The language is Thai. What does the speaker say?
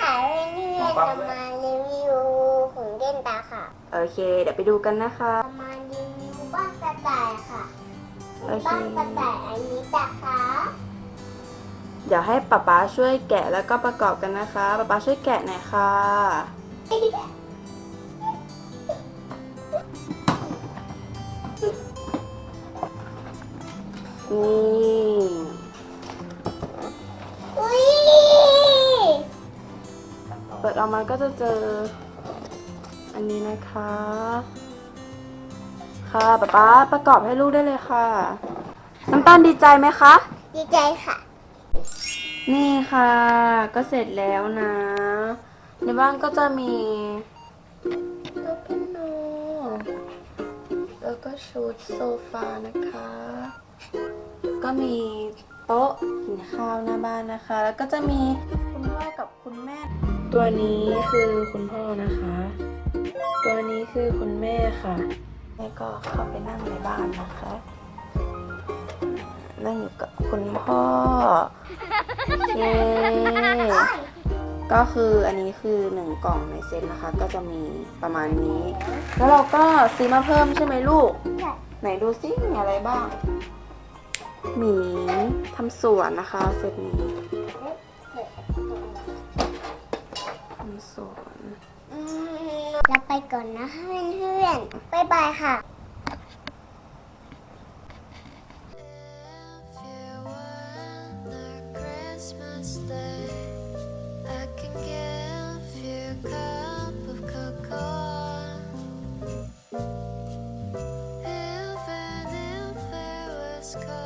ค่ะเพื่อนๆเรามารีวิวของเล่นตาค่ะ โอเค เดี๋ยวไปดูกันนะคะเรามารีวิวบ้านกระต่ายค่ะโอเค บ้านกระต่ายอันนี้นะคะเดี๋ยวให้ป๊าป๊าช่วยแกะแล้วก็ประกอบกันนะคะป๊าป๊าช่วยแกะหน่อยค่ะ นี่ ปิดออกมาก็จะเจอ อันนี้นะคะ ค่ะป๊าป๊าประกอบให้ลูกได้เลยค่ะ น้ำตาลดีใจไหมคะ ดีใจค่ะ นี่ค่ะ ก็เสร็จแล้วนะ ในบ้านก็จะมีโต๊ะเปียโนแล้วก็ชุดโซฟานะคะ ก็มีโต๊ะกินข้าวหน้าบ้านนะคะ แล้วก็จะมีคุณพ่อกับคุณแม่ ตัวนี้คือคุณพ่อนะคะ ตัวนี้คือคุณแม่ค่ะแม่ก็เข้าไปนั่งในบ้านนะคะ นั่งอยู่กับคุณพ่อโอเคก็คืออันนี้คือหนึ่งกล่องในเซ็ตนะคะ ก็จะมีประมาณนี้ แล้วเราก็ซื้อมาเพิ่มใช่ไหมลูก ไหนดูซิมีอะไรบ้าง หมีทำสวนนะคะเซตนี้ท สอนเราไปก่อนนะเพื่อนๆบ๊ายบายค่ะ Cause